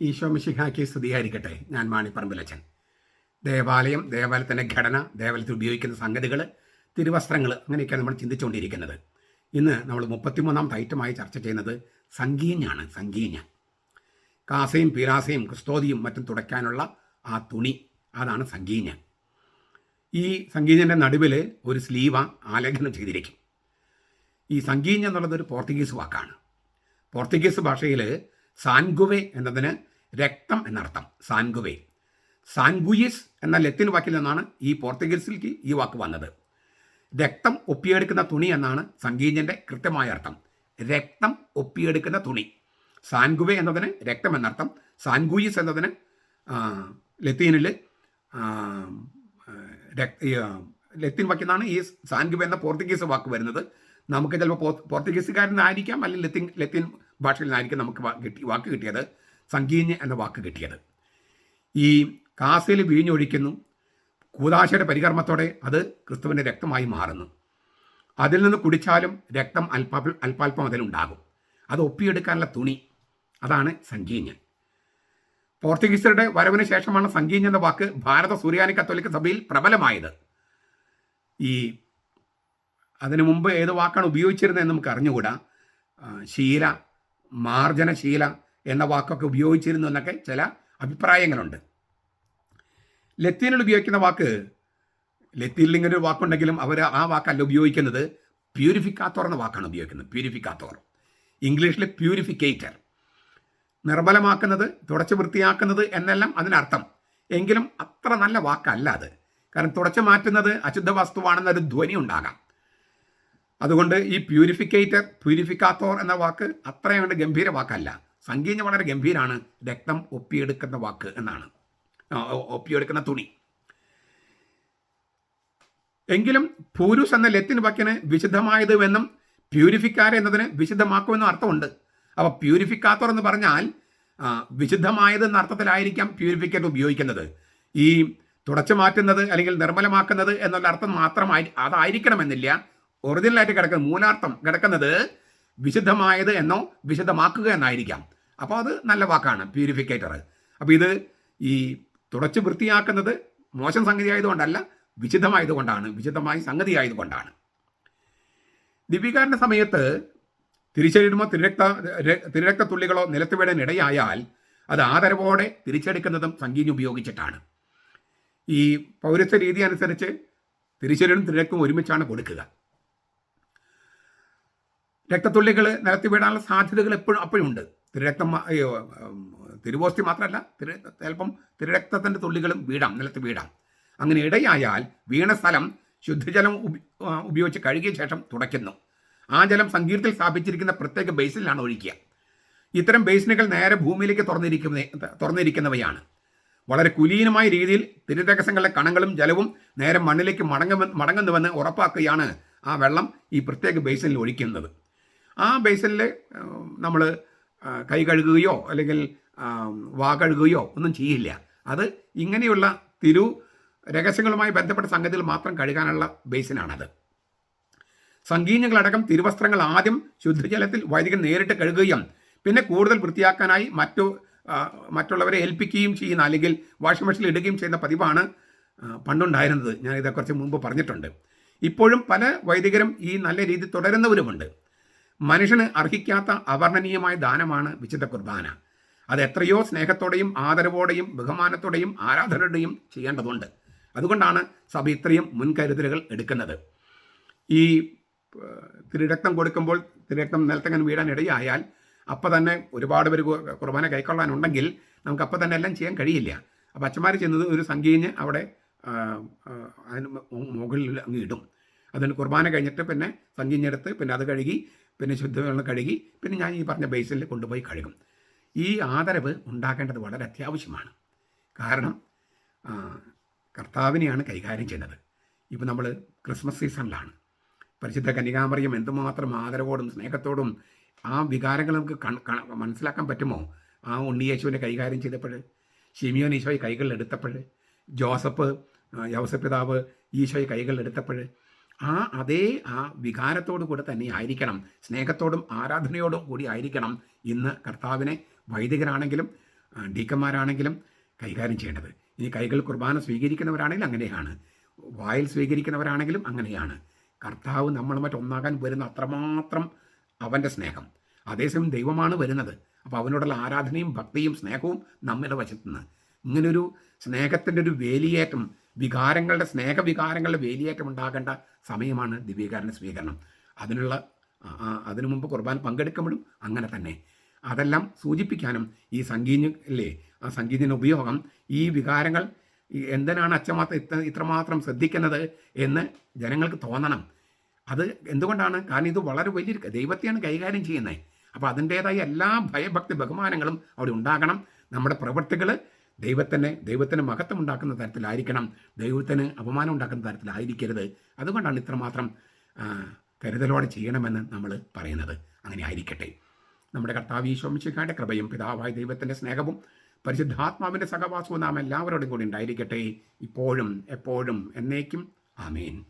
ഈശോ മിശിഹാക്കി സ്തുതിയായിരിക്കട്ടെ. ഞാൻ മാണിപ്പറമ്പിലച്ചൻ ദേവാലയം ദേവാലയത്തിന്റെ ഘടന ദേവാലയത്തിൽ ഉപയോഗിക്കുന്ന സംഗതികൾ തിരുവസ്ത്രങ്ങൾ അങ്ങനെയൊക്കെയാണ് നമ്മൾ ചിന്തിച്ചുകൊണ്ടിരിക്കുന്നത്. ഇന്ന് നമ്മൾ മുപ്പത്തിമൂന്നാം ഐറ്റമായി ചർച്ച ചെയ്യുന്നത് സംഗീഞ്ഞാണ് സംഗീഞ്ഞ കാസയും പീരാസയും ക്രിസ്തോതിയും മറ്റും തുടയ്ക്കാനുള്ള ആ തുണി അതാണ് സംഗീഞ്ഞ ഈ സംഗീഞ്ഞന്റെ നടുവിൽ ഒരു സ്ലീവ ആലേഖനം ചെയ്തിരിക്കും. ഈ സംഗീഞ്ഞ എന്നുള്ളത് ഒരു പോർത്തുഗീസ് വാക്കാണ്. പോർത്തുഗീസ് ഭാഷയിൽ സാൻഗുവെ എന്നതിന് രക്തം എന്നർത്ഥം. സാൻഗുവെ. സാൻഗുയിസ് എന്ന ലത്തിൻ വാക്കിൽ നിന്നാണ് ഈ പോർത്തുഗീസിലേക്ക് ഈ വാക്ക് വന്നത്. രക്തം ഒപ്പിയെടുക്കുന്ന തുണി എന്നാണ് സംഗീഞ്ഞന്റെ കൃത്യമായ അർത്ഥം. രക്തം ഒപ്പിയെടുക്കുന്ന തുണി. സാൻഗുവെ എന്നതിന് രക്തം എന്നർത്ഥം. സാൻഗുയിസ് എന്നതിന് ലത്തീനിൽ ലത്തിൻ വാക്കിൽ നിന്നാണ് ഈ സാൻഗുവെ എന്ന പോർത്തുഗീസ് വാക്ക് വരുന്നത്. നമുക്ക് ചിലപ്പോൾ പോർത്തുഗീസുകാരനായിരിക്കാം അല്ലെങ്കിൽ ലത്തിൻ ലത്തീൻ ഭാഷയിൽ നിന്നായിരിക്കും നമുക്ക് കിട്ടി വാക്ക് കിട്ടിയത്. സംഗീഞ്ഞ് എന്ന വാക്ക് കിട്ടിയത്. ഈ കാസയിൽ വീഞ്ഞൊഴിക്കുന്നു. കൂതാശയുടെ പരികർമ്മത്തോടെ അത് ക്രിസ്തുവിന്റെ രക്തമായി മാറുന്നു. അതിൽ നിന്ന് കുടിച്ചാലും രക്തം അല്പ അല്പാൽപ്പം അതിലുണ്ടാകും അത് ഒപ്പിയെടുക്കാനുള്ള തുണി. അതാണ് സംഗീഞ്ഞ് പോർച്ചുഗീസരുടെ വരവിന് ശേഷമാണ് സംഗീഞ്ഞ എന്ന വാക്ക് ഭാരത സൂര്യാനി കത്തോലിക്ക സഭയിൽ പ്രബലമായത്. ഈ അതിനു മുമ്പ് ഏത് വാക്കാണ് ഉപയോഗിച്ചിരുന്നതെന്ന് നമുക്ക് അറിഞ്ഞുകൂടാ. ശീല മാർജനശീല എന്ന വാക്കൊക്കെ ഉപയോഗിച്ചിരുന്നു എന്നൊക്കെ ചില അഭിപ്രായങ്ങളുണ്ട്. ലത്തീനിൽ ഉപയോഗിക്കുന്ന വാക്ക് ലത്തീനിൽ ഇങ്ങനെ ഒരു വാക്കുണ്ടെങ്കിലും അവർ ആ വാക്കല്ല ഉപയോഗിക്കുന്നത്. പ്യൂരിഫിക്കാത്തോർ എന്ന വാക്കാണ് ഉപയോഗിക്കുന്നത്. പ്യൂരിഫിക്കാത്തോർ. ഇംഗ്ലീഷിൽ പ്യൂരിഫിക്കേറ്റർ. നിർമ്മലമാക്കുന്നത് തുടച്ച് വൃത്തിയാക്കുന്നത് എന്നെല്ലാം അതിനർത്ഥം. എങ്കിലും അത്ര നല്ല വാക്കല്ല അത്. കാരണം തുടച്ചു മാറ്റുന്നത് അശുദ്ധ വസ്തുവാണെന്നൊരു ധ്വനി ഉണ്ടാകാം. അതുകൊണ്ട് ഈ പ്യൂരിഫിക്കേറ്റർ പ്യൂരിഫിക്കാത്തോർ എന്ന വാക്ക് അത്രയും ഗംഭീര വാക്കല്ല. സങ്കീർണ വളരെ ഗംഭീരാണ്. രക്തം ഒപ്പിയെടുക്കുന്ന വാക്ക് എന്നാണ്. ഒപ്പിയെടുക്കുന്ന തുണി. എങ്കിലും പൂരുസ് എന്ന ലത്തിൻ വാക്കിന് വിശുദ്ധമായത് എന്നും പ്യൂരിഫിക്കാർ എന്നതിന് വിശുദ്ധമാക്കുമെന്നും അർത്ഥമുണ്ട്. അപ്പോൾ പ്യൂരിഫിക്കാത്തോർ എന്ന് പറഞ്ഞാൽ വിശുദ്ധമായത് എന്ന അർത്ഥത്തിലായിരിക്കാം പ്യൂരിഫിക്കേറ്റർ ഉപയോഗിക്കുന്നത്. ഈ തുടച്ചു മാറ്റുന്നത് അല്ലെങ്കിൽ നിർമ്മലമാക്കുന്നത് എന്നുള്ള അർത്ഥം മാത്രമായി അതായിരിക്കണമെന്നില്ല. ഒറിജിനലായിട്ട് കിടക്കുന്ന മൂലാർത്ഥം കിടക്കുന്നത് വിശുദ്ധമായത് എന്നോ വിശുദ്ധമാക്കുക എന്നായിരിക്കാം. അപ്പോൾ അത് നല്ല വാക്കാണ് പ്യൂരിഫിക്കേറ്റർ അപ്പോൾ ഇത് ഈ തുടച്ച് വൃത്തിയാക്കുന്നത് മോശം സംഗതി ആയതുകൊണ്ടല്ല വിശുദ്ധമായതുകൊണ്ടാണ് വിശുദ്ധമായ സംഗതി ആയതുകൊണ്ടാണ്. ദിവ്യകാരന്റെ സമയത്ത് തിരിച്ചടിയുമോ തിരക്ത തിരക്തത്തുള്ളികളോ നിലത്ത് വീടാൻ ഇടയായാൽ അത് ആദരവോടെ തിരിച്ചെടുക്കുന്നതും സംഗീതം ഉപയോഗിച്ചിട്ടാണ്. ഈ പൗരത്വ രീതി അനുസരിച്ച് തിരിച്ചടിയും തിരക്കും ഒരുമിച്ചാണ് കൊടുക്കുക. രക്തത്തുള്ളികൾ നിലത്ത് വീടാനുള്ള സാധ്യതകൾ എപ്പോഴും അപ്പോഴും ഉണ്ട്. തിരുരക്തം അയ്യോ, തിരുവോസ്തി മാത്രമല്ല തിരു ചിലപ്പം തിരുരക്തത്തിന്റെ തുള്ളികളും വീഴാം നിലത്ത് വീഴാം അങ്ങനെ ഇടയായാൽ വീണ സ്ഥലം ശുദ്ധജലം ഉപയോഗിച്ച് കഴുകിയ ശേഷം തുടയ്ക്കുന്നു. ആ ജലം സങ്കീർത്തിൽ സ്ഥാപിച്ചിരിക്കുന്ന പ്രത്യേക ബേസിലാണ് ഒഴിക്കുക. ഇത്തരം ബേസിനുകൾ നേരെ ഭൂമിയിലേക്ക് തുറന്നിരിക്കുന്ന തുറന്നിരിക്കുന്നവയാണ്. വളരെ കുലീനമായ രീതിയിൽ തിരുതകസങ്ങളുടെ കണങ്ങളും ജലവും നേരെ മണ്ണിലേക്ക് മടങ്ങ മടങ്ങുന്നുവെന്ന് ഉറപ്പാക്കുകയാണ് ആ വെള്ളം ഈ പ്രത്യേക ബേസിനിൽ ഒഴിക്കുന്നത്. ആ ബേസിനിൽ നമ്മൾ കൈ കഴുകുകയോ അല്ലെങ്കിൽ വാ കഴുകുകയോ ഒന്നും ചെയ്യില്ല. അത് ഇങ്ങനെയുള്ള തിരു രഹസ്യങ്ങളുമായി ബന്ധപ്പെട്ട സംഗതികൾ മാത്രം കഴുകാനുള്ള ബേസിനാണത് സങ്കീർണങ്ങളടക്കം തിരുവസ്ത്രങ്ങൾ ആദ്യം ശുദ്ധജലത്തിൽ വൈദികൻ നേരിട്ട് കഴുകുകയും പിന്നെ കൂടുതൽ വൃത്തിയാക്കാനായി മറ്റു മറ്റുള്ളവരെ ഏൽപ്പിക്കുകയും ചെയ്യുന്ന അല്ലെങ്കിൽ വാഷിംഗ് മെഷീനിൽ ഇടുകയും ചെയ്യുന്ന പതിവാണ് പണ്ടുണ്ടായിരുന്നത്. ഞാൻ ഇതേക്കുറിച്ച് മുമ്പ് പറഞ്ഞിട്ടുണ്ട്. ഇപ്പോഴും പല വൈദികരും ഈ നല്ല രീതി തുടരുന്നവരുമുണ്ട്. മനുഷ്യന് അർഹിക്കാത്ത അവർണനീയമായ ദാനമാണ് വിശുദ്ധ കുർബാന. അത് എത്രയോ സ്നേഹത്തോടെയും ആദരവോടെയും ബഹുമാനത്തോടെയും ആരാധനയോടെയും ചെയ്യേണ്ടതുണ്ട്. അതുകൊണ്ടാണ് സഭ ഇത്രയും മുൻകരുതലുകൾ എടുക്കുന്നത്. ഈ തിരുരക്തം കൊടുക്കുമ്പോൾ തിരുരക്തം നിലത്തങ്ങനെ വീഴാൻ ഇടയായാൽ അപ്പം തന്നെ ഒരുപാട് പേര് കുർബാന കൈക്കൊള്ളാനുണ്ടെങ്കിൽ നമുക്ക് അപ്പം തന്നെ എല്ലാം ചെയ്യാൻ കഴിയില്ല. അപ്പം അച്ഛന്മാർ ചെന്നത് ഒരു സംഖ്യഞ്ഞ് അവിടെ അതിന് മുകളിൽ അങ്ങ് ഇടും. അതിന് കുർബാന കഴിഞ്ഞിട്ട് പിന്നെ സംഖ്യഞ്ഞെടുത്ത് പിന്നെ അത് കഴുകി പിന്നെ ശുദ്ധവെള്ളം കഴുകി പിന്നെ ഞാൻ ഈ പറഞ്ഞ ബേസിൽ കൊണ്ടുപോയി കഴുകും. ഈ ആദരവ് ഉണ്ടാക്കേണ്ടത് വളരെ അത്യാവശ്യമാണ്. കാരണം കർത്താവിനെയാണ് കൈകാര്യം ചെയ്യുന്നത്. ഇപ്പം നമ്മൾ ക്രിസ്മസ് സീസണിലാണ് പരിശുദ്ധ കന്യകാമറിയം എന്തുമാത്രം ആദരവോടും സ്നേഹത്തോടും ആ വികാരങ്ങൾ നമുക്ക് മനസ്സിലാക്കാൻ പറ്റുമോ? ആ ഉണ്ണിയേശുവിനെ കൈകാര്യം ചെയ്തപ്പോൾ ഷിമിയോൻ ഈശോയെ കൈകളിൽ എടുത്തപ്പോൾ ജോസഫ് ആ, പിതാവ് ഈശോയെ കൈകളിൽ എടുത്തപ്പോൾ ആ അതേ ആ വികാരത്തോടു കൂടെ തന്നെ ആയിരിക്കണം. സ്നേഹത്തോടും ആരാധനയോടും കൂടി ആയിരിക്കണം ഇന്ന് കർത്താവിനെ വൈദികരാണെങ്കിലും ഡീക്കന്മാരാണെങ്കിലും കൈകാര്യം ചെയ്യേണ്ടത്. ഇനി കൈകൾ കുർബാന സ്വീകരിക്കുന്നവരാണെങ്കിലും അങ്ങനെയാണ്. വായിൽ സ്വീകരിക്കുന്നവരാണെങ്കിലും അങ്ങനെയാണ്. കർത്താവ് നമ്മൾ മറ്റൊന്നാകാൻ വരുന്ന അത്രമാത്രം അവന്റെ സ്നേഹം. അതേസമയം ദൈവമാണ് വരുന്നത്. അപ്പോൾ അവനോടുള്ള ആരാധനയും ഭക്തിയും സ്നേഹവും നമ്മുടെ വശത്തുനിന്ന്. ഇങ്ങനൊരു സ്നേഹത്തിന്റെ ഒരു വേലിയേറ്റം വികാരങ്ങളുടെ സ്നേഹവികാരങ്ങളുടെ വേലിയേറ്റം ഉണ്ടാകേണ്ട സമയമാണ് ദിവ്യകാരന്റെ സ്വീകരണം. അതിനുള്ള അതിനു മുമ്പ് കുർബാന പങ്കെടുക്കുമ്പോഴും അങ്ങനെ തന്നെ. അതെല്ലാം സൂചിപ്പിക്കാനും ഈ സംഗീതം അല്ലേ ആ സംഗീതത്തിന്റെ ഉപയോഗം ഈ വികാരങ്ങൾ എന്തിനാണ് അച്ഛമാത്രം ഇത്ര ഇത്രമാത്രം ശ്രദ്ധിക്കുന്നത് എന്ന് ജനങ്ങൾക്ക് തോന്നണം. അത് എന്തുകൊണ്ടാണ്? കാരണം ഇത് വളരെ വലിയൊരു ദൈവത്തെയാണ് കൈകാര്യം ചെയ്യുന്നത്. അപ്പോൾ അതിന്റേതായ എല്ലാ ഭയഭക്തി ബഹുമാനങ്ങളും അവിടെ ഉണ്ടാകണം. നമ്മുടെ പ്രവൃത്തികൾ ദൈവത്തിന് ദൈവത്തിന് മഹത്വം ഉണ്ടാക്കുന്ന തരത്തിലായിരിക്കണം. ദൈവത്തിന് അപമാനം ഉണ്ടാക്കുന്ന തരത്തിലായിരിക്കരുത്. അതുകൊണ്ടാണ് ഇത്രമാത്രം കരുതലോടെ ചെയ്യണമെന്ന് നമ്മൾ പറയുന്നത്. അങ്ങനെ ആയിരിക്കട്ടെ. നമ്മുടെ കർത്താവ് ഈശോമിശിഖാന്റെ കൃപയും പിതാവായ ദൈവത്തിന്റെ സ്നേഹവും പരിശുദ്ധാത്മാവിന്റെ സഹവാസവും നാം എല്ലാവരോടും കൂടി ഉണ്ടായിരിക്കട്ടെ. ഇപ്പോഴും എപ്പോഴും എന്നേക്കും. ആമേൻ.